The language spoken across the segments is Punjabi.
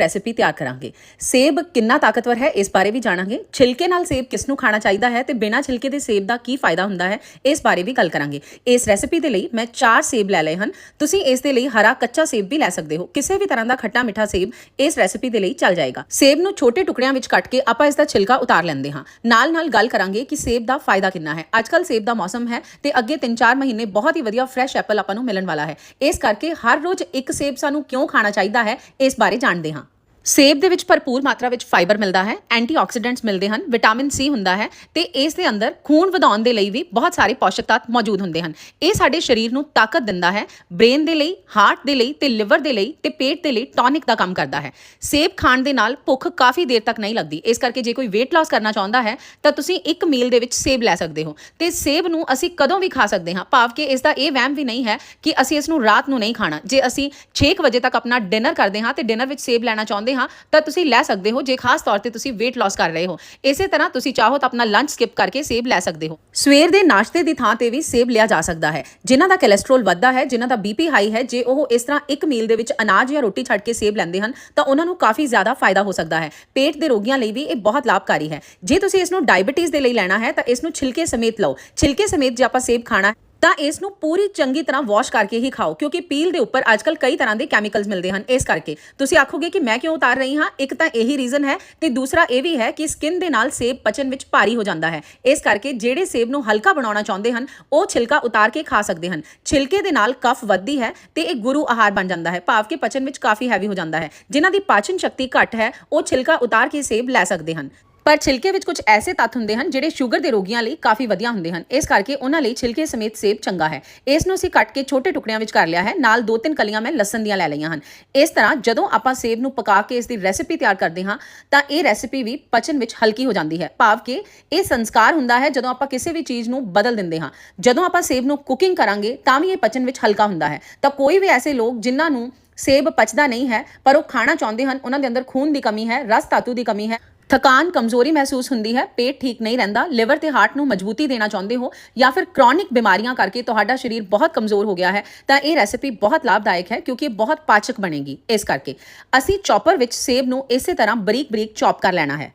ਰੈਸਿਪੀ ਤਿਆਰ ਕਰਾਂਗੇ। ਸੇਬ ਕਿੰਨਾ ਤਾਕਤਵਰ ਹੈ, ਇਸ ਬਾਰੇ ਵੀ ਜਾਣਾਂਗੇ। ਛਿਲਕੇ ਨਾਲ ਸੇਬ ਕਿਸ ਨੂੰ ਖਾਣਾ ਚਾਹੀਦਾ ਹੈ ਤੇ ਬਿਨਾਂ ਛਿਲਕੇ ਦੇ ਸੇਬ ਦਾ ਕੀ ਫਾਇਦਾ ਹੁੰਦਾ ਹੈ, ਇਸ ਬਾਰੇ ਵੀ ਗੱਲ ਕਰਾਂਗੇ। ਇਸ ਰੈਸਿਪੀ ਦੇ ਲਈ ਮੈਂ 4 ਸੇਬ ਲੈ ਲਏ ਹਨ। ਤੁਸੀਂ ਇਸ ਦੇ ਲਈ ਹਰਾ ਕੱਚਾ ਸੇਬ ਵੀ ਲੈ ਸਕਦੇ ਹੋ। ਕਿਸੇ ਵੀ ਤਰ੍ਹਾਂ ਦਾ ਖੱਟਾ ਮਿੱਠਾ ਸੇਬ ਇਸ ਰੈਸਿਪੀ ਦੇ ਲਈ ਚੱਲ ਜਾਏਗਾ। ਸੇਬ ਨੂੰ ਛੋਟੇ ਟੁਕੜਿਆਂ ਵਿੱਚ ਕੱਟ ਕੇ ਆਪਾਂ ਇਸ ਦਾ ਛਿਲਕਾ ਉਤਾਰ ਲੈਂਦੇ ਹਾਂ। ਨਾਲ ਨਾਲ ਗੱਲ ਕਰਾਂਗੇ ਕਿ ਸੇਬ ਦਾ ਫਾਇਦਾ ਕਿੰਨਾ ਹੈ। ਅੱਜਕੱਲ ਸੇਬ ਦਾ ਮੌਸਮ ਹੈ ਤੇ ਅੱਗੇ 3-4 ਮਹੀਨੇ ਬਹੁਤ ਹੀ ਵਧੀਆ ਫਰੈਸ਼ ਐਪਲ ਆਪਾਂ ਨੂੰ ਮਿਲਣ ਵਾਲਾ ਹੈ। ਇਸ ਕਰਕੇ ਹਰ ਰੋਜ਼ ਇੱਕ ਸੇਬ ਸਾਨੂੰ ਕਿਉਂ ਖਾਣਾ ਚਾਹੀਦਾ ਹੈ, ਇਸ ਬਾਰੇ ਜਾਣਦੇ ਹਾਂ। ਸੇਬ ਦੇ ਵਿੱਚ ਭਰਪੂਰ ਮਾਤਰਾ ਵਿੱਚ ਫਾਈਬਰ ਮਿਲਦਾ ਹੈ ਐਂਟੀਆਕਸੀਡੈਂਟਸ ਮਿਲਦੇ ਹਨ ਵਿਟਾਮਿਨ ਸੀ ਹੁੰਦਾ ਹੈ ਤੇ ਇਸ ਦੇ ਅੰਦਰ ਖੂਨ ਵਧਾਉਣ ਦੇ ਲਈ ਵੀ ਬਹੁਤ ਸਾਰੇ ਪੋਸ਼ਕ ਤੱਤ ਮੌਜੂਦ ਹੁੰਦੇ ਹਨ। ਇਹ ਸਾਡੇ ਸਰੀਰ ਨੂੰ ਤਾਕਤ ਦਿੰਦਾ ਹੈ ਬ੍ਰੇਨ ਦੇ ਲਈ ਹਾਰਟ ਦੇ ਲਈ ਤੇ ਲਿਵਰ ਦੇ ਲਈ ਤੇ ਪੇਟ ਦੇ ਲਈ ਟੌਨਿਕ ਦਾ ਕੰਮ ਕਰਦਾ ਹੈ। ਸੇਬ ਖਾਣ ਦੇ ਨਾਲ ਭੁੱਖ ਕਾਫੀ ਦੇਰ ਤੱਕ ਨਹੀਂ ਲੱਗਦੀ। ਇਸ ਕਰਕੇ ਜੇ ਕੋਈ weight loss ਕਰਨਾ ਚਾਹੁੰਦਾ ਹੈ, ਤਾਂ ਤੁਸੀਂ ਇੱਕ ਮੀਲ ਦੇ ਵਿੱਚ ਸੇਬ ਲੈ ਸਕਦੇ ਹੋ। ਤੇ ਸੇਬ ਨੂੰ ਅਸੀਂ ਕਦੋਂ ਵੀ ਖਾ ਸਕਦੇ ਹਾਂ, ਭਾਵ ਕਿ ਇਸ ਦਾ ਇਹ ਵਹਿਮ ਵੀ ਨਹੀਂ ਹੈ ਕਿ ਅਸੀਂ ਇਸ ਨੂੰ ਰਾਤ ਨੂੰ ਨਹੀਂ ਖਾਣਾ। ਜੇ ਅਸੀਂ 6 ਵਜੇ ਤੱਕ ਆਪਣਾ ਡਿਨਰ ਕਰਦੇ ਹਾਂ, ਤੇ ਡਿਨਰ ਵਿੱਚ ਸੇਬ ਲੈਣਾ ਚਾਹੁੰਦੇ ਹਾਂ, ਤਾਂ ਤੁਸੀਂ ਲੈ ਸਕਦੇ ਹੋ, ਜੇ ਖਾਸ ਤੌਰ ਤੇ ਤੁਸੀਂ weight loss ਕਰ ਰਹੇ ਹੋ। ਇਸੇ ਤਰ੍ਹਾਂ ਤੁਸੀਂ ਚਾਹੋ ਤਾਂ ਆਪਣਾ ਲੰਚ ਸਕਿਪ ਕਰਕੇ ਸੇਬ ਲੈ ਸਕਦੇ ਹੋ। ਸਵੇਰ ਦੇ ਨਾਸ਼ਤੇ ਦੀ ਥਾਂ ਤੇ ਵੀ ਸੇਬ ਲਿਆ ਜਾ ਸਕਦਾ ਹੈ, ਜਿਨ੍ਹਾਂ ਦਾ ਕੋਲੇਸਟ੍ਰੋਲ ਵੱਧਦਾ ਹੈ, ਜਿਨ੍ਹਾਂ ਦਾ ਬੀਪੀ ਹਾਈ ਹੈ, ਜੇ ਉਹ ਇਸ ਤਰ੍ਹਾਂ ਇੱਕ ਮੀਲ ਦੇ ਵਿੱਚ ਅਨਾਜ ਜਾਂ ਰੋਟੀ ਛੱਡ ਕੇ ਸੇਬ ਲੈਂਦੇ ਹਨ, ਤਾਂ ਉਹਨਾਂ ਨੂੰ ਕਾਫੀ ਜ਼ਿਆਦਾ ਫਾਇਦਾ ਹੋ ਸਕਦਾ ਹੈ। ਪੇਟ ਦੇ ਰੋਗੀਆਂ ਲਈ ਵੀ ਇਹ ਬਹੁਤ ਲਾਭਕਾਰੀ ਹੈ। ਜੇ ਤੁਸੀਂ ਇਸ ਨੂੰ ਡਾਇਬੀਟੀਜ਼ ਦੇ ਲਈ ਲੈਣਾ ਹੈ, ਤਾਂ ਇਸ ਨੂੰ ਛਿਲਕੇ ਸਮੇਤ ਲਓ। ਛਿਲਕੇ ਸਮੇਤ ਜੇ ਆਪਾਂ ਸੇਬ ਖਾਣਾ ਤਾਂ ਇਸ ਨੂੰ ਪੂਰੀ ਚੰਗੀ ਤਰ੍ਹਾਂ ਵਾਸ਼ ਕਰਕੇ ਹੀ ਖਾਓ, ਕਿਉਂਕਿ ਪੀਲ ਦੇ ਉੱਪਰ ਅੱਜਕੱਲ ਕਈ ਤਰ੍ਹਾਂ ਦੇ ਕੈਮੀਕਲਸ ਮਿਲਦੇ ਹਨ ਇਸ ਕਰਕੇ। ਤੁਸੀਂ ਆਖੋਗੇ ਕਿ ਮੈਂ ਕਿਉਂ ਉਤਾਰ ਰਹੀ ਹਾਂ? ਇੱਕ ਤਾਂ ਇਹੀ ਰੀਜ਼ਨ ਹੈ ਤੇ ਦੂਸਰਾ ਇਹ ਵੀ ਹੈ ਕਿ ਸਕਿਨ ਦੇ ਨਾਲ ਸੇਬ ਪਚਨ ਵਿੱਚ ਭਾਰੀ ਹੋ ਜਾਂਦਾ ਹੈ। ਇਸ ਕਰਕੇ ਜਿਹੜੇ ਸੇਬ ਨੂੰ ਹਲਕਾ ਬਣਾਉਣਾ ਚਾਹੁੰਦੇ ਹਨ, ਉਹ ਛਿਲਕਾ ਉਤਾਰ ਕੇ ਖਾ ਸਕਦੇ ਹਨ। ਛਿਲਕੇ ਦੇ ਨਾਲ ਕਫ ਵੱਧਦੀ ਹੈ ਤੇ ਇਹ ਗੁਰੂ ਆਹਾਰ ਬਣ ਜਾਂਦਾ ਹੈ, ਭਾਵ ਕਿ ਪਚਨ ਵਿੱਚ ਕਾਫੀ ਹੈਵੀ ਹੋ ਜਾਂਦਾ ਹੈ। ਜਿਨ੍ਹਾਂ ਦੀ ਪਾਚਨ ਸ਼ਕਤੀ ਘੱਟ ਹੈ, ਉਹ ਛਿਲਕਾ ਉਤਾਰ ਕੇ ਸੇਬ ਲੈ ਸਕਦੇ ਹਨ। ਪਰ ਛਿਲਕੇ ਵਿੱਚ ਕੁਝ ਐਸੇ ਤੱਤ ਹੁੰਦੇ ਹਨ ਜਿਹੜੇ ਸ਼ੂਗਰ ਦੇ ਰੋਗੀਆਂ ਲਈ ਕਾਫੀ ਵਧੀਆ ਹੁੰਦੇ ਹਨ। ਇਸ ਕਰਕੇ ਉਹਨਾਂ ਲਈ ਛਿਲਕੇ ਸਮੇਤ ਸੇਬ ਚੰਗਾ ਹੈ। ਇਸ ਨੂੰ ਅਸੀਂ ਕੱਟ ਕੇ ਛੋਟੇ ਟੁਕੜਿਆਂ ਵਿੱਚ ਕਰ ਲਿਆ ਹੈ। ਨਾਲ ਦੋ ਤਿੰਨ ਕਲੀਆਂ ਮੈਂ ਲਸਣ ਦੀਆਂ ਲੈ ਲਈਆਂ ਹਨ। ਇਸ ਤਰ੍ਹਾਂ ਜਦੋਂ ਆਪਾਂ ਸੇਬ ਨੂੰ ਪਕਾ ਕੇ ਇਸ ਦੀ ਰੈਸਿਪੀ ਤਿਆਰ ਕਰਦੇ ਹਾਂ, ਤਾਂ ਇਹ ਰੈਸਿਪੀ ਵੀ ਪਚਨ ਵਿੱਚ ਹਲਕੀ ਹੋ ਜਾਂਦੀ ਹੈ। ਭਾਵ ਕਿ ਇਹ ਸੰਸਕਾਰ ਹੁੰਦਾ ਹੈ ਜਦੋਂ ਆਪਾਂ ਕਿਸੇ ਵੀ ਚੀਜ਼ ਨੂੰ ਬਦਲ ਦਿੰਦੇ ਹਾਂ। ਜਦੋਂ ਆਪਾਂ ਸੇਬ ਨੂੰ ਕੁਕਿੰਗ ਕਰਾਂਗੇ, ਤਾਂ ਵੀ ਇਹ ਪਚਨ ਵਿੱਚ ਹਲਕਾ ਹੁੰਦਾ ਹੈ। ਤਾਂ ਕੋਈ ਵੀ ਐਸੇ ਲੋਕ ਜਿਨ੍ਹਾਂ ਨੂੰ ਸੇਬ ਪਚਦਾ ਨਹੀਂ ਹੈ, ਪਰ ਉਹ ਖਾਣਾ ਚਾਹੁੰਦੇ ਹਨ, ਉਹਨਾਂ ਦੇ ਅੰਦਰ ਖੂਨ ਦੀ ਕਮੀ ਹੈ, ਰਸ ਧਾਤੂ ਦੀ ਕਮੀ ਹੈ ਥਕਾਨ, ਕਮਜ਼ੋਰੀ ਮਹਿਸੂਸ ਹੁੰਦੀ ਹੈ, ਪੇਟ ਠੀਕ ਨਹੀਂ ਰਹਿੰਦਾ, ਲਿਵਰ ਤੇ ਹਾਰਟ ਨੂੰ ਮਜ਼ਬੂਤੀ ਦੇਣਾ ਚਾਹੁੰਦੇ ਹੋ ਜਾਂ ਫਿਰ ਕ੍ਰੋਨਿਕ ਬਿਮਾਰੀਆਂ ਕਰਕੇ ਤੁਹਾਡਾ ਸਰੀਰ ਬਹੁਤ ਕਮਜ਼ੋਰ ਹੋ ਗਿਆ ਹੈ, ਤਾਂ ਇਹ ਰੈਸਿਪੀ ਬਹੁਤ ਲਾਭਦਾਇਕ ਹੈ ਕਿਉਂਕਿ ਇਹ ਬਹੁਤ ਪਾਚਕ ਬਣੇਗੀ, ਇਸ ਕਰਕੇ। ਅਸੀਂ ਚੌਪਰ ਵਿੱਚ ਸੇਬ ਨੂੰ ਇਸੇ ਤਰ੍ਹਾਂ ਬਰੀਕ ਬਰੀਕ ਚੌਪ ਕਰ ਲੈਣਾ ਹੈ।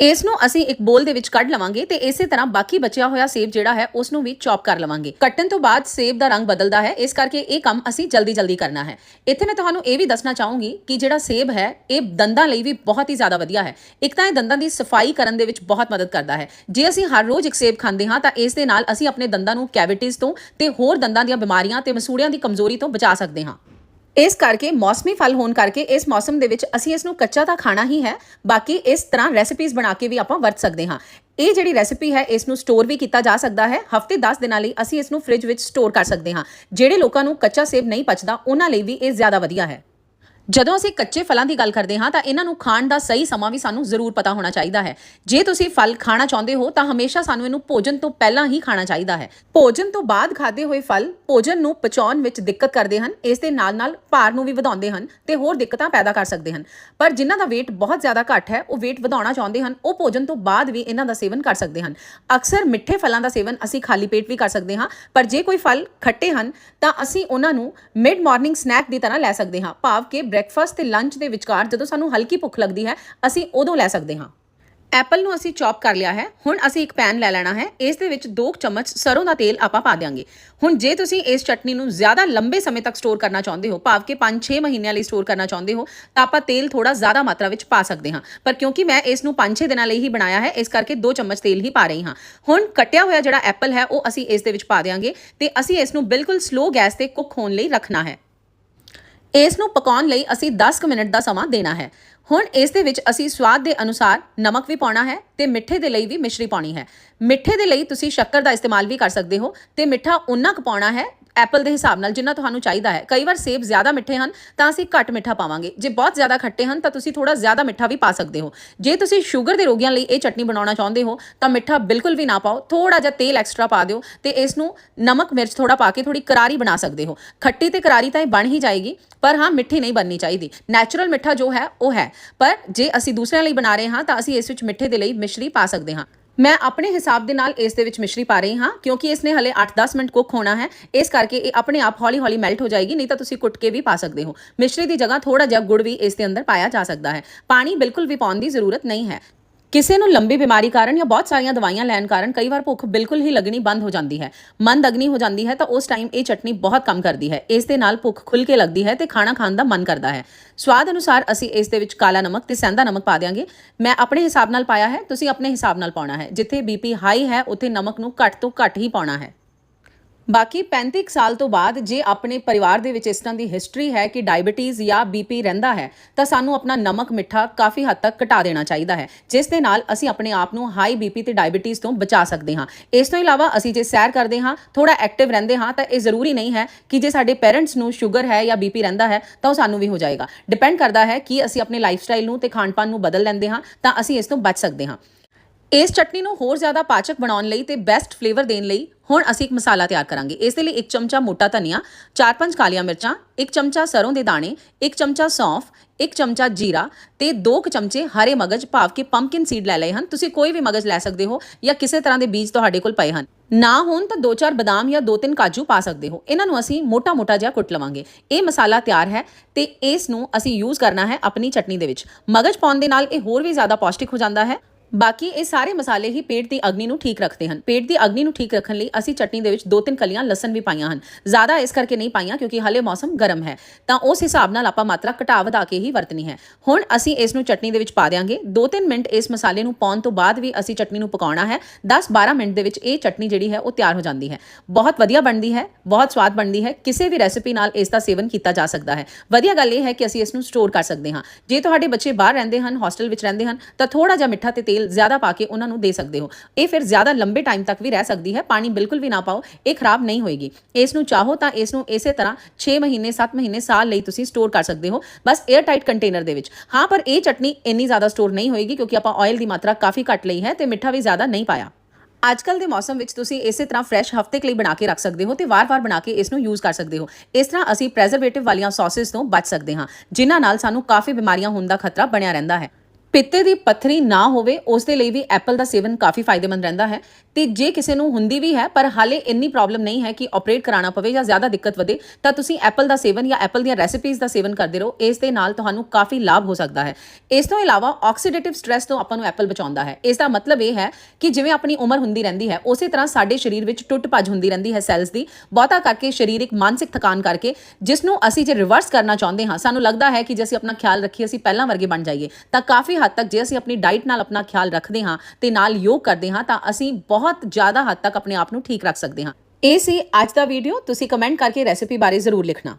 ਇਸ ਨੂੰ ਅਸੀਂ ਇੱਕ ਬੋਲ ਦੇ ਵਿੱਚ ਕੱਢ ਲਵਾਂਗੇ ਤੇ ਇਸੇ ਤਰ੍ਹਾਂ ਬਾਕੀ ਬਚਿਆ ਹੋਇਆ ਸੇਬ ਜਿਹੜਾ ਹੈ ਉਸ ਨੂੰ ਵੀ ਚੌਪ ਕਰ ਲਵਾਂਗੇ। ਕੱਟਣ ਤੋਂ ਬਾਅਦ ਸੇਬ ਦਾ ਰੰਗ ਬਦਲਦਾ ਹੈ, ਇਸ ਕਰਕੇ ਇਹ ਕੰਮ ਅਸੀਂ ਜਲਦੀ ਜਲਦੀ ਕਰਨਾ ਹੈ। ਇੱਥੇ ਮੈਂ ਤੁਹਾਨੂੰ ਇਹ ਵੀ ਦੱਸਣਾ ਚਾਹੂੰਗੀ ਕਿ ਜਿਹੜਾ ਸੇਬ ਹੈ, ਇਹ ਦੰਦਾਂ ਲਈ ਵੀ ਬਹੁਤ ਹੀ ਜ਼ਿਆਦਾ ਵਧੀਆ ਹੈ। ਇੱਕ ਤਾਂ ਇਹ ਦੰਦਾਂ ਦੀ ਸਫ਼ਾਈ ਕਰਨ ਦੇ ਵਿੱਚ ਬਹੁਤ ਮਦਦ ਕਰਦਾ ਹੈ। ਜੇ ਅਸੀਂ ਹਰ ਰੋਜ਼ ਇੱਕ ਸੇਬ ਖਾਂਦੇ ਹਾਂ, ਤਾਂ ਇਸ ਦੇ ਨਾਲ ਅਸੀਂ ਆਪਣੇ ਦੰਦਾਂ ਨੂੰ ਕੈਵਿਟੀਜ਼ ਤੋਂ ਤੇ ਹੋਰ ਦੰਦਾਂ ਦੀਆਂ ਬਿਮਾਰੀਆਂ ਤੇ ਮਸੂੜਿਆਂ ਦੀ ਕਮਜ਼ੋਰੀ ਤੋਂ ਬਚਾ ਸਕਦੇ ਹਾਂ। ਇਸ ਕਰਕੇ ਮੌਸਮੀ ਫਲ ਹੋਣ ਕਰਕੇ ਇਸ ਮੌਸਮ ਦੇ ਵਿੱਚ ਅਸੀਂ ਇਸ ਨੂੰ ਕੱਚਾ ਤਾਂ ਖਾਣਾ ਹੀ ਹੈ, ਬਾਕੀ ਇਸ ਤਰ੍ਹਾਂ ਰੈਸਿਪੀਜ਼ ਬਣਾ ਕੇ ਵੀ ਆਪਾਂ ਵਰਤ ਸਕਦੇ ਹਾਂ। ਇਹ ਜਿਹੜੀ ਰੈਸਿਪੀ ਹੈ, ਇਸ ਨੂੰ ਸਟੋਰ ਵੀ ਕੀਤਾ ਜਾ ਸਕਦਾ ਹੈ। ਹਫ਼ਤੇ 10 ਦਿਨਾਂ ਲਈ ਅਸੀਂ ਇਸ ਨੂੰ ਫ੍ਰਿਜ ਵਿੱਚ ਸਟੋਰ ਕਰ ਸਕਦੇ ਹਾਂ। ਜਿਹੜੇ ਲੋਕਾਂ ਨੂੰ ਕੱਚਾ ਸੇਬ ਨਹੀਂ ਪਚਦਾ, ਉਹਨਾਂ ਲਈ ਵੀ ਇਹ ਜ਼ਿਆਦਾ ਵਧੀਆ ਹੈ। ਜਦੋਂ ਅਸੀਂ ਕੱਚੇ ਫਲਾਂ ਦੀ ਗੱਲ ਕਰਦੇ ਹਾਂ ਤਾਂ ਇਹਨਾਂ ਨੂੰ ਖਾਣ ਦਾ ਸਹੀ ਸਮਾਂ ਵੀ ਸਾਨੂੰ ਜ਼ਰੂਰ ਪਤਾ ਹੋਣਾ ਚਾਹੀਦਾ ਹੈ। ਜੇ ਤੁਸੀਂ ਫਲ ਖਾਣਾ ਚਾਹੁੰਦੇ ਹੋ ਤਾਂ ਹਮੇਸ਼ਾ ਸਾਨੂੰ ਇਹਨੂੰ ਭੋਜਨ ਤੋਂ ਪਹਿਲਾਂ ਹੀ ਖਾਣਾ ਚਾਹੀਦਾ ਹੈ। ਭੋਜਨ ਤੋਂ ਬਾਅਦ ਖਾਦੇ ਹੋਏ ਫਲ ਭੋਜਨ ਨੂੰ ਪਚਾਉਣ ਵਿੱਚ ਦਿੱਕਤ ਕਰਦੇ ਹਨ, ਇਸ ਦੇ ਨਾਲ-ਨਾਲ ਭਾਰ ਨੂੰ ਵੀ ਵਧਾਉਂਦੇ ਹਨ ਤੇ ਹੋਰ ਦਿੱਕਤਾਂ ਪੈਦਾ ਕਰ ਸਕਦੇ ਹਨ। ਪਰ ਜਿਨ੍ਹਾਂ ਦਾ weight ਬਹੁਤ ਜ਼ਿਆਦਾ ਘੱਟ ਹੈ, ਉਹ weight ਵਧਾਉਣਾ ਚਾਹੁੰਦੇ ਹਨ, ਉਹ ਭੋਜਨ ਤੋਂ ਬਾਅਦ ਵੀ ਇਹਨਾਂ ਦਾ ਸੇਵਨ ਕਰ ਸਕਦੇ ਹਨ। ਅਕਸਰ ਮਿੱਠੇ ਫਲਾਂ ਦਾ ਸੇਵਨ ਅਸੀਂ ਖਾਲੀ ਪੇਟ ਵੀ ਕਰ ਸਕਦੇ ਹਾਂ, ਪਰ ਜੇ ਕੋਈ ਫਲ ਖੱਟੇ ਹਨ ਤਾਂ ਅਸੀਂ ਉਹਨਾਂ ਨੂੰ ਮਿਡ ਮਾਰਨਿੰਗ ਸਨੈਕ ਦੀ ਤਰ੍ਹਾਂ ਲੈ ਸਕਦੇ ਹਾਂ, ਭਾਵ ਕਿ ਬ੍ਰੈਕਫਾਸਟ ਤੇ ਲੰਚ ਦੇ ਵਿਚਕਾਰ ਜਦੋਂ ਸਾਨੂੰ ਹਲਕੀ ਭੁੱਖ ਲੱਗਦੀ ਹੈ, ਅਸੀਂ ਉਦੋਂ ਲੈ ਸਕਦੇ ਹਾਂ। ਐਪਲ ਨੂੰ ਅਸੀਂ ਚੌਪ ਕਰ ਲਿਆ ਹੈ, ਹੁਣ ਅਸੀਂ ਇੱਕ ਪੈਨ ਲੈ ਲੈਣਾ ਹੈ, ਇਸ ਦੇ ਵਿੱਚ 2 ਚਮਚ ਸਰੋਂ ਦਾ ਤੇਲ ਆਪਾਂ ਪਾ ਦਿਆਂਗੇ। ਹੁਣ ਜੇ ਤੁਸੀਂ ਇਸ ਚਟਨੀ ਨੂੰ ਜ਼ਿਆਦਾ ਲੰਬੇ ਸਮੇਂ ਤੱਕ ਸਟੋਰ ਕਰਨਾ ਚਾਹੁੰਦੇ ਹੋ, ਭਾਵ ਕਿ 5-6 ਮਹੀਨਿਆਂ ਲਈ ਸਟੋਰ ਕਰਨਾ ਚਾਹੁੰਦੇ ਹੋ, ਤਾਂ ਆਪਾਂ ਤੇਲ ਥੋੜਾ ਜ਼ਿਆਦਾ ਮਾਤਰਾ ਵਿੱਚ ਪਾ ਸਕਦੇ ਹਾਂ। ਪਰ ਕਿਉਂਕਿ ਮੈਂ ਇਸ ਨੂੰ 5-6 ਦਿਨਾਂ ਲਈ ਹੀ ਬਣਾਇਆ ਹੈ, ਇਸ ਕਰਕੇ 2 ਚਮਚ ਤੇਲ ਹੀ ਪਾ ਰਹੀ ਹਾਂ। ਹੁਣ ਕੱਟਿਆ ਹੋਇਆ ਜਿਹੜਾ ਐਪਲ ਹੈ, ਉਹ ਅਸੀਂ ਇਸ ਦੇ ਵਿੱਚ ਪਾ ਦਿਆਂਗੇ ਤੇ ਅਸੀਂ ਇਸ ਨੂੰ ਬਿਲਕੁਲ ਸਲੋ ਗੈਸ ਤੇ ਕੁੱਕ ਹੋਣ ਲਈ ਰੱਖਣਾ ਹੈ। ਇਸ ਨੂੰ ਪਕਾਉਣ ਲਈ ਅਸੀਂ 10 ਕੁ ਮਿੰਟ ਦਾ ਸਮਾਂ ਦੇਣਾ ਹੈ। ਹੁਣ ਇਸ ਦੇ ਵਿੱਚ ਅਸੀਂ ਸਵਾਦ ਦੇ ਅਨੁਸਾਰ ਨਮਕ ਵੀ ਪਾਉਣਾ ਹੈ ਤੇ ਮਿੱਠੇ ਦੇ ਲਈ ਵੀ ਮਿਸ਼ਰੀ ਪਾਉਣੀ ਹੈ। ਮਿੱਠੇ ਦੇ ਲਈ ਤੁਸੀਂ ਸ਼ੱਕਰ ਦਾ ਇਸਤੇਮਾਲ ਵੀ ਕਰ ਸਕਦੇ ਹੋ ਤੇ ਮਿੱਠਾ ਉਨਾ ਕੁ ਪਾਉਣਾ ਹੈ ਐਪਲ ਦੇ ਹਿਸਾਬ ਨਾਲ ਜਿੰਨਾ ਤੁਹਾਨੂੰ ਚਾਹੀਦਾ ਹੈ। ਕਈ ਵਾਰ ਸੇਬ ਜ਼ਿਆਦਾ ਮਿੱਠੇ ਹਨ, ਤਾਂ ਅਸੀਂ ਘੱਟ ਮਿੱਠਾ ਪਾਵਾਂਗੇ। ਜੇ ਬਹੁਤ ਜ਼ਿਆਦਾ ਖੱਟੇ ਹਨ, ਤਾਂ ਤੁਸੀਂ ਥੋੜਾ ਜ਼ਿਆਦਾ ਮਿੱਠਾ ਵੀ ਪਾ ਸਕਦੇ ਹੋ। ਜੇ ਤੁਸੀਂ ਸ਼ੂਗਰ ਦੇ ਰੋਗੀਆਂ ਲਈ ਇਹ ਚਟਨੀ ਬਣਾਉਣਾ ਚਾਹੁੰਦੇ ਹੋ, ਤਾਂ ਮਿੱਠਾ ਬਿਲਕੁਲ ਵੀ ਨਾ ਪਾਓ। ਥੋੜਾ ਜਿਹਾ ਤੇਲ ਐਕਸਟਰਾ ਪਾ ਦਿਓ ਤੇ ਇਸ ਨੂੰ ਨਮਕ, ਮਿਰਚ ਥੋੜਾ ਪਾ ਕੇ ਥੋੜੀ ਕਰਾਰੀ ਬਣਾ ਸਕਦੇ ਹੋ। ਖੱਟੀ ਤੇ ਕਰਾਰੀ ਤਾਂ ਇਹ ਬਣ ਹੀ ਜਾਏਗੀ, ਪਰ ਹਾਂ, ਮਿੱਠੀ ਨਹੀਂ ਬਣਨੀ ਚਾਹੀਦੀ। ਨੈਚੁਰਲ ਮਿੱਠਾ ਜੋ ਹੈ, ਉਹ ਹੈ। ਪਰ ਜੇ ਅਸੀਂ ਦੂਸਰਿਆਂ ਲਈ ਬਣਾ ਰਹੇ ਹਾਂ, ਤਾਂ ਅਸੀਂ ਇਸ ਵਿੱਚ ਮਿੱਠੇ ਦੇ ਲਈ ਮਿਸ਼ਰੀ ਪਾ ਸਕਦੇ ਹਾਂ। ਮੈਂ ਆਪਣੇ ਹਿਸਾਬ ਦੇ ਨਾਲ ਇਸ ਦੇ ਵਿੱਚ ਮਿਸ਼ਰੀ ਪਾ ਰਹੀ ਹਾਂ, ਕਿਉਂਕਿ ਇਸ ਨੇ ਹਲੇ 8-10 ਮਿੰਟ ਕੁੱਕ ਹੋਣਾ ਹੈ। ਇਸ ਕਰਕੇ ਇਹ ਆਪਣੇ ਆਪ ਹੌਲੀ-ਹੌਲੀ ਮੈਲਟ ਹੋ ਜਾਏਗੀ, ਨਹੀਂ ਤਾਂ ਤੁਸੀਂ ਕੁੱਟ ਕੇ ਵੀ ਪਾ ਸਕਦੇ ਹੋ। ਮਿਸ਼ਰੀ ਦੀ ਜਗ੍ਹਾ ਥੋੜਾ ਜਿਹਾ ਗੁੜ ਵੀ ਇਸ ਦੇ ਅੰਦਰ ਪਾਇਆ ਜਾ ਸਕਦਾ ਹੈ। ਪਾਣੀ ਬਿਲਕੁਲ ਵੀ ਪਾਉਣ ਦੀ ਜ਼ਰੂਰਤ ਨਹੀਂ ਹੈ। ਕਿਸੇ ਨੂੰ ਲੰਬੀ ਬਿਮਾਰੀ ਕਾਰਨ ਜਾਂ ਬਹੁਤ ਸਾਰੀਆਂ ਦਵਾਈਆਂ ਲੈਣ ਕਾਰਨ ਕਈ ਵਾਰ ਭੁੱਖ ਬਿਲਕੁਲ ਹੀ ਲੱਗਣੀ ਬੰਦ ਹੋ ਜਾਂਦੀ ਹੈ। ਮਨ ਦਗਨੀ ਹੋ ਜਾਂਦੀ ਹੈ ਤਾਂ ਉਸ ਟਾਈਮ ਇਹ ਚਟਨੀ ਬਹੁਤ ਕੰਮ ਕਰਦੀ ਹੈ। ਇਸ ਦੇ ਨਾਲ ਭੁੱਖ ਖੁੱਲ ਕੇ ਲੱਗਦੀ ਹੈ ਤੇ ਖਾਣਾ ਖਾਣ ਦਾ ਮਨ ਕਰਦਾ ਹੈ। ਸਵਾਦ ਅਨੁਸਾਰ ਅਸੀਂ ਇਸ ਦੇ ਵਿੱਚ ਕਾਲਾ ਨਮਕ ਤੇ ਸੈਂਦਾ ਨਮਕ ਪਾ ਦਿਆਂਗੇ। ਮੈਂ ਆਪਣੇ ਹਿਸਾਬ ਨਾਲ ਪਾਇਆ ਹੈ, ਤੁਸੀਂ ਆਪਣੇ ਹਿਸਾਬ ਨਾਲ ਪਾਉਣਾ ਹੈ। ਜਿੱਥੇ ਬੀਪੀ ਹਾਈ ਹੈ, ਉੱਥੇ ਨਮਕ ਨੂੰ ਘੱਟ ਤੋਂ ਘੱਟ ਹੀ ਪਾਉਣਾ ਹੈ। ਬਾਕੀ 35 ਕੁ ਸਾਲ ਤੋਂ ਬਾਅਦ ਜੇ ਆਪਣੇ ਪਰਿਵਾਰ ਦੇ ਵਿੱਚ ਇਸ ਤਰ੍ਹਾਂ ਦੀ ਹਿਸਟਰੀ ਹੈ ਕਿ ਡਾਇਬੀਟੀਜ਼ ਜਾਂ ਬੀਪੀ ਰਹਿੰਦਾ ਹੈ, ਤਾਂ ਸਾਨੂੰ ਆਪਣਾ ਨਮਕ ਮਿੱਠਾ ਕਾਫੀ ਹੱਦ ਤੱਕ ਘਟਾ ਦੇਣਾ ਚਾਹੀਦਾ ਹੈ, ਜਿਸ ਦੇ ਨਾਲ ਅਸੀਂ ਆਪਣੇ ਆਪ ਨੂੰ ਹਾਈ ਬੀਪੀ ਤੇ ਡਾਇਬੀਟੀਜ਼ ਤੋਂ ਬਚਾ ਸਕਦੇ ਹਾਂ। ਇਸ ਤੋਂ ਇਲਾਵਾ ਅਸੀਂ ਜੇ ਸੈਰ ਕਰਦੇ ਹਾਂ ਥੋੜਾ ਐਕਟਿਵ ਰਹਿੰਦੇ ਹਾਂ, ਤਾਂ ਇਹ ਜ਼ਰੂਰੀ ਨਹੀਂ ਹੈ ਕਿ ਜੇ ਸਾਡੇ ਪੇਰੈਂਟਸ ਨੂੰ ਸ਼ੂਗਰ ਹੈ ਜਾਂ ਬੀਪੀ ਰਹਿੰਦਾ ਹੈ, ਤਾਂ ਉਹ ਸਾਨੂੰ ਵੀ ਹੋ ਜਾਏਗਾ। ਡਿਪੈਂਡ ਕਰਦਾ ਹੈ ਕਿ ਅਸੀਂ ਆਪਣੇ ਲਾਈਫ ਸਟਾਈਲ ਨੂੰ ਤੇ ਖਾਣ ਪਾਣ ਨੂੰ ਬਦਲ ਲੈਂਦੇ ਹਾਂ, ਤਾਂ ਅਸੀਂ ਇਸ ਤੋਂ ਬਚ ਸਕਦੇ ਹਾਂ। ਇਸ ਚਟਨੀ ਨੂੰ ਹੋਰ ਜ਼ਿਆਦਾ ਪਾਚਕ ਬਣਾਉਣ ਲਈ ਤੇ ਬੈਸਟ ਫਲੇਵਰ ਦੇਣ ਲਈ ਹੁਣ ਅਸੀਂ ਇੱਕ ਮਸਾਲਾ ਤਿਆਰ ਕਰਾਂਗੇ। ਇਸ ਦੇ ਲਈ ਇੱਕ ਚਮਚਾ ਮੋਟਾ ਧਨੀਆ 4-5 ਕਾਲੀਆਂ ਮਿਰਚਾਂ, ਇੱਕ ਚਮਚਾ ਸਰੋਂ ਦੇ ਦਾਣੇ, ਇੱਕ ਚਮਚਾ ਸੌਂਫ, ਇੱਕ ਚਮਚਾ ਜੀਰਾ ਤੇ ਦੋ ਕੁ ਚਮਚੇ ਹਰੇ ਮਗਜ ਭਾਵ ਕਿ ਪੰਪਕਿਨ ਸੀਡ ਲੈ ਲਏ ਹਨ। ਤੁਸੀਂ ਕੋਈ ਵੀ ਮਗਜ ਲੈ ਸਕਦੇ ਹੋ ਜਾਂ ਕਿਸੇ ਤਰ੍ਹਾਂ ਦੇ ਬੀਜ ਤੁਹਾਡੇ ਕੋਲ ਪਏ ਹਨ। ਨਾ ਹੋਣ ਤਾਂ ਦੋ ਚਾਰ ਬਦਾਮ ਜਾਂ ਦੋ ਤਿੰਨ ਕਾਜੂ ਪਾ ਸਕਦੇ ਹੋ। ਇਹਨਾਂ ਨੂੰ ਅਸੀਂ ਮੋਟਾ-ਮੋਟਾ ਜਿਹਾ ਕੁੱਟ ਲਵਾਂਗੇ। ਇਹ ਮਸਾਲਾ ਤਿਆਰ ਹੈ ਤੇ ਇਸ ਨੂੰ ਅਸੀਂ ਯੂਜ਼ ਕਰਨਾ ਹੈ ਆਪਣੀ ਚਟਨੀ ਦੇ ਵਿੱਚ। ਮਗਜ ਪਾਉਣ ਦੇ ਨਾਲ ਇਹ ਹੋਰ ਵੀ ਜ਼ਿਆਦਾ ਪੌਸ਼ਟਿਕ ਹੋ ਜਾਂਦਾ ਹੈ। ਬਾਕੀ ਇਹ ਸਾਰੇ ਮਸਾਲੇ ਹੀ ਪੇਟ ਦੀ ਅਗਨੀ ਨੂੰ ਠੀਕ ਰੱਖਦੇ ਹਨ। ਪੇਟ ਦੀ ਅਗਨੀ ਨੂੰ ਠੀਕ ਰੱਖਣ ਲਈ ਅਸੀਂ ਚਟਨੀ ਦੇ ਵਿੱਚ ਦੋ ਤਿੰਨ ਕਲੀਆਂ ਲਸਣ ਵੀ ਪਾਈਆਂ ਹਨ। ਜ਼ਿਆਦਾ ਇਸ ਕਰਕੇ ਨਹੀਂ ਪਾਈਆਂ ਕਿਉਂਕਿ ਹਾਲੇ ਮੌਸਮ ਗਰਮ ਹੈ। ਤਾਂ ਉਸ ਹਿਸਾਬ ਨਾਲ ਆਪਾਂ ਮਾਤਰਾ ਘਟਾ ਵਧਾ ਕੇ ਹੀ ਵਰਤਣੀ ਹੈ। ਹੁਣ ਅਸੀਂ ਇਸ ਨੂੰ ਚਟਨੀ ਦੇ ਵਿੱਚ ਪਾ ਦਿਆਂਗੇ। 2-3 ਮਿੰਟ ਇਸ ਮਸਾਲੇ ਨੂੰ ਪਾਉਣ ਤੋਂ ਬਾਅਦ ਵੀ ਅਸੀਂ ਚਟਨੀ ਨੂੰ ਪਕਾਉਣਾ ਹੈ। 10-12 ਮਿੰਟ ਦੇ ਵਿੱਚ ਇਹ ਚਟਨੀ ਜਿਹੜੀ ਹੈ ਉਹ ਤਿਆਰ ਹੋ ਜਾਂਦੀ ਹੈ। ਬਹੁਤ ਵਧੀਆ ਬਣਦੀ ਹੈ, ਬਹੁਤ ਸਵਾਦ ਬਣਦੀ ਹੈ। ਕਿਸੇ ਵੀ ਰੈਸਿਪੀ ਨਾਲ ਇਸ ਦਾ ਸੇਵਨ ਕੀਤਾ ਜਾ ਸਕਦਾ ਹੈ। ਵਧੀਆ ਗੱਲ ਇਹ ਹੈ ਕਿ ਅਸੀਂ ਇਸ ਨੂੰ ਸਟੋਰ ਕਰ ਸਕਦੇ ਹਾਂ। ਜੇ ਤੁਹਾਡੇ ਬੱਚੇ ਬਾਹਰ ਰਹਿੰਦੇ ਹਨ, ਹੋਸਟਲ ਵਿੱਚ ਰਹਿੰਦੇ ਹਨ, ਤਾਂ ਥੋੜਾ ਜਿਹਾ ਮਿੱਠਾ ਤੇ ਤੇਲ ਜ਼ਿਆਦਾ ਪਾ ਕੇ ਉਹਨਾਂ ਨੂੰ ਦੇ ਸਕਦੇ ਹੋ। ਇਹ ਫਿਰ ਜ਼ਿਆਦਾ ਲੰਬੇ ਟਾਈਮ ਤੱਕ ਵੀ ਰਹਿ ਸਕਦੀ ਹੈ। ਪਾਣੀ ਬਿਲਕੁਲ ਵੀ ਨਾ ਪਾਓ। ਇਹ ਖਰਾਬ ਨਹੀਂ ਹੋਏਗੀ। ਇਸ ਨੂੰ ਚਾਹੋ ਤਾਂ ਇਸ ਨੂੰ ਇਸੇ ਤਰ੍ਹਾਂ 6 ਮਹੀਨੇ 7 ਮਹੀਨੇ, ਸਾਲ ਲਈ ਤੁਸੀਂ ਸਟੋਰ ਕਰ ਸਕਦੇ ਹੋ। ਬਸ 에ਅਰ ਟਾਈਟ ਕੰਟੇਨਰ ਦੇ ਵਿੱਚ। ਹਾਂ, ਪਰ ਇਹ ਚਟਨੀ ਇੰਨੀ ਜ਼ਿਆਦਾ ਸਟੋਰ ਨਹੀਂ ਹੋਏਗੀ ਕਿਉਂਕਿ ਆਪਾਂ ਆਇਲ ਦੀ ਮਾਤਰਾ ਕਾਫੀ ਘੱਟ ਲਈ ਹੈ ਤੇ ਮਿੱਠਾ ਵੀ ਜ਼ਿਆਦਾ ਨਹੀਂ ਪਾਇਆ। ਅੱਜਕੱਲ ਦੇ ਮੌਸਮ ਵਿੱਚ ਤੁਸੀਂ ਇਸੇ ਤਰ੍ਹਾਂ ਫਰੈਸ਼ ਹਫ਼ਤੇ ਲਈ ਬਣਾ ਕੇ ਰੱਖ ਸਕਦੇ ਹੋ ਤੇ ਵਾਰ-ਵਾਰ ਬਣਾ ਕੇ ਇਸ ਨੂੰ ਯੂਜ਼ ਕਰ ਸਕਦੇ ਹੋ। ਇਸ ਤਰ੍ਹਾਂ ਅਸੀਂ ਪ੍ਰੈਜ਼ਰਵੇਟਿਵ ਵਾਲੀਆਂ ਸੌਸਸ ਤੋਂ ਬਚ ਸਕਦੇ ਹਾਂ, ਜਿਨ੍ਹਾਂ ਨਾਲ ਸਾਨੂੰ ਕਾਫੀ ਬਿਮਾਰੀਆਂ ਹੋਣ ਦਾ ਖਤਰਾ ਬਣਿਆ ਰਹਿੰਦਾ ਹੈ। ਪਿੱਤੇ ਦੀ ਪੱਥਰੀ ਨਾ ਹੋਵੇ ਉਸ ਦੇ ਲਈ ਵੀ ਐਪਲ ਦਾ ਸੇਵਨ ਕਾਫੀ ਫਾਇਦੇਮੰਦ ਰਹਿੰਦਾ ਹੈ। ਤੇ ਜੇ ਕਿਸੇ ਨੂੰ ਹੁੰਦੀ ਵੀ ਹੈ, ਪਰ ਹਾਲੇ ਇੰਨੀ ਪ੍ਰੋਬਲਮ ਨਹੀਂ ਹੈ ਕਿ ਆਪਰੇਟ ਕਰਾਉਣਾ ਪਵੇ ਜਾਂ ਜ਼ਿਆਦਾ ਦਿੱਕਤ ਵਧੇ, ਤਾਂ ਤੁਸੀਂ ਐਪਲ ਦਾ ਸੇਵਨ ਜਾਂ ਐਪਲ ਦੀਆਂ ਰੈਸਿਪੀਜ਼ ਦਾ ਸੇਵਨ ਕਰਦੇ ਰਹੋ। ਇਸ ਦੇ ਨਾਲ ਤੁਹਾਨੂੰ ਕਾਫੀ ਲਾਭ ਹੋ ਸਕਦਾ ਹੈ। ਇਸ ਤੋਂ ਇਲਾਵਾ ਆਕਸੀਡੇਟਿਵ ਸਟ्रेस ਤੋਂ ਆਪਾਂ ਨੂੰ ਐਪਲ ਬਚਾਉਂਦਾ ਹੈ। ਇਸ ਦਾ ਮਤਲਬ ਇਹ ਹੈ ਕਿ ਜਿਵੇਂ ਆਪਣੀ ਉਮਰ ਹੁੰਦੀ ਰਹਿੰਦੀ ਹੈ, ਉਸੇ ਤਰ੍ਹਾਂ ਸਾਡੇ ਸਰੀਰ ਵਿੱਚ ਟੁੱਟ ਭੱਜ ਹੁੰਦੀ ਰਹਿੰਦੀ ਹੈ ਸੈਲਸ ਦੀ। ਬਹੁਤਾ ਕਰਕੇ ਸਰੀਰਕ ਮਾਨਸਿਕ ਥਕਾਨ ਕਰਕੇ ਜਿਸ ਨੂੰ ਅਸੀਂ ਜੇ ਰਿਵਰਸ ਕਰਨਾ ਚਾਹੁੰਦੇ ਹਾਂ, ਸਾਨੂੰ ਲੱਗਦਾ ਹੈ ਕਿ ਜੇ ਅਸੀਂ ਆਪਣਾ ਖਿਆਲ ਰੱਖੀਏ, ਅਸੀਂ ਪਹਿਲਾਂ ਵਰਗੇ ਬਣ ਜਾਈਏ, ਤਾਂ ਕਾਫੀ ਹੱਦ ਤੱਕ ਜੇ ਅਸੀਂ ਆਪਣੀ ਡਾਈਟ ਨਾਲ ਆਪਣਾ ਖਿਆਲ ਰੱਖਦੇ ਹਾਂ ਤੇ ਨਾਲ ਯੋਗ ਕਰਦੇ ਹਾਂ ਤਾਂ ਅਸੀਂ ਬਹੁਤ ਜ਼ਿਆਦਾ ਹੱਦ ਤੱਕ ਆਪਣੇ ਆਪ ਨੂੰ ਠੀਕ ਰੱਖ ਸਕਦੇ ਹਾਂ। ਇਹ ਸੀ ਅੱਜ ਦਾ ਵੀਡੀਓ ਤੁਸੀਂ ਕਮੈਂਟ ਕਰਕੇ ਰੈਸਿਪੀ ਬਾਰੇ ਜ਼ਰੂਰ ਲਿਖਣਾ।